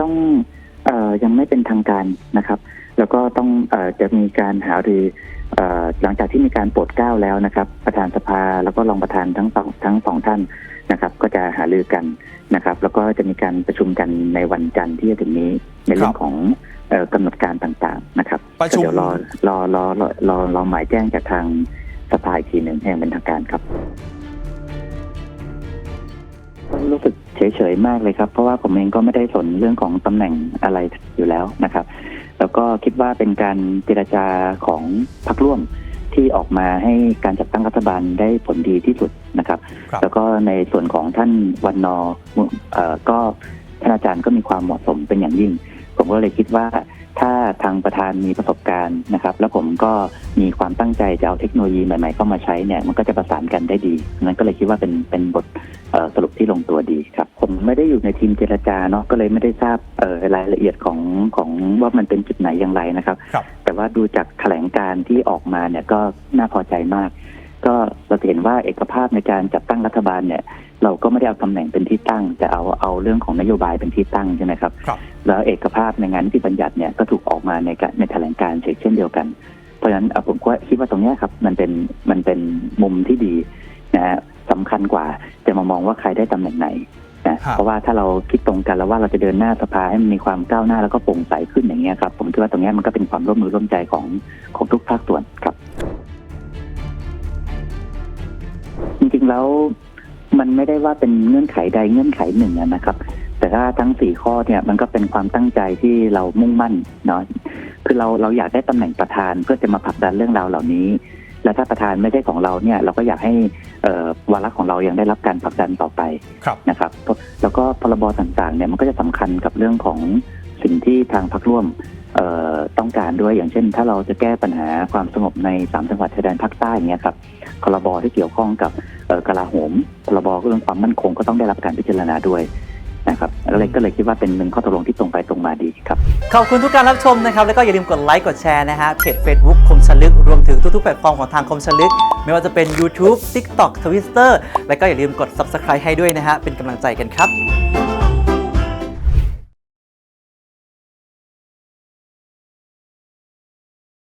ต้องเอ่อยังไม่เป็นทางการนะครับ แล้วก็ต้องเอ่อจะมีการหารือเอ่อหลังจากที่มีการโปรดเกล้าแล้วนะครับ ประธานสภาแล้วก็รองประธานทั้งสองทั้งสองท่านนะครับ ก็จะหารือกันนะครับ แล้วก็จะมีการประชุมกันในวันจันทร์ที่จะถึงนี้ในเรื่องของเอ่อกำหนดการต่างๆนะครับประชุมก็เดี๋ยวรอรอรอรอรอรอหมายแจ้งจากทางสภาอีกทีหนึ่งให้อย่างเป็นทางการครับ รู้สึกเฉยๆมากเลยครับ เพราะว่าผมเองก็ไม่ได้สนเรื่องของตำแหน่งอะไรอยู่แล้วนะครับ แล้วก็คิดว่าเป็นการเจรจาของพรรคร่วมที่ออกมาให้การจัดตั้งรัฐบาลได้ผลดีที่สุดนะครับครับแล้วก็ในส่วนของท่านวันนอร์เอ่อก็ท่านอาจารย์ก็มีความเหมาะสมเป็นอย่างยิ่ง ผมก็เลยคิดว่า ถ้าทางประธานมีประสบการณ์นะครับ แล้วผมก็มีความตั้งใจจะเอาเทคโนโลยีใหม่ๆเข้ามาใช้เนี่ยมันก็จะประสานกันได้ดีนั้นก็เลยคิดว่าเป็นเป็นบทเอ่อสรุปที่ลงตัวดีครับ ผมไม่ได้อยู่ในทีมเจรจาเนาะก็เลยไม่ได้ทราบเอ่อรายละเอียดของของว่ามันเป็นจุดไหนอย่างไรนะครับครับแต่ว่าดูจากแถลงการณ์ที่ออกมาเนี่ยก็น่าพอใจมาก ก็เราจะเห็นว่าเอกภาพในการจัดตั้งรัฐบาลเนี่ย เราก็ไม่ได้เอาตำแหน่งเป็นที่ตั้ง แต่เอาเอาเรื่องของนโยบายเป็นที่ตั้งใช่ไหมครับครับแล้วเอกภาพในงานนิติบัญญัติเนี่ยก็ถูกออกมาในการในแถลงการณ์เช่นเดียวกัน เพราะฉะนั้นเอ่อผมก็คิดว่าตรงเนี้ยครับ มันเป็นมันเป็นมุมที่ดีนะฮะสำคัญกว่าจะมามองว่าใครได้ตำแหน่งไหนนะเพราะว่าถ้าเราคิดตรงกันแล้วว่าเราจะเดินหน้าสภาให้มันมีความก้าวหน้าแล้วก็โปร่งใสขึ้นอย่างเงี้ยครับ ผมคิดว่าตรงเนี้ยมันก็เป็นความร่วมมือร่วมใจของของทุกภาคส่วน แล้วมันไม่ได้ว่าเป็นเงื่อนไขใดเงื่อนไขหนึ่งอะนะครับ แต่ถ้าทั้งสี่ข้อเนี่ยมันก็เป็นความตั้งใจที่เรามุ่งมั่นเนาะคือเราเราอยากได้ตำแหน่งประธานเพื่อจะมาผลักดันเรื่องราวเหล่านี้ และถ้าประธานไม่ใช่ของเราเนี่ย เราก็อยากให้เอ่อวาระของเรายังได้รับการผลักดันต่อไปครับนะครับ แล้วก็พรบต่างๆเนี่ยมันก็จะสำคัญกับเรื่องของสิ่งที่ทางพรรคร่วมเอ่อ ต้องการด้วยอย่างเช่น ถ้าเราจะแก้ปัญหาความสงบในสามจังหวัดชายแดนภาคใต้เงี้ยครับพรบที่เกี่ยวข้องกับกลาโหมพรบเรื่องความมั่นคงก็ต้องได้รับการพิจารณาด้วยนะครับก็เลยก็เลยคิดว่าเป็นหนึ่งข้อตกลงที่ตรงไปตรงมาดีครับ ขอบคุณทุกการรับชมนะครับ แล้วก็อย่าลืมกดไลค์กดแชร์นะฮะเพจ Facebook คมชลึก รวมถึงทุกๆแพลตฟอร์มของทางคมชลึก ไม่ว่าจะเป็น YouTube TikTok Twitter แล้วก็อย่าลืมกด Subscribe ให้ด้วยนะฮะเป็นกำลังใจกันครับ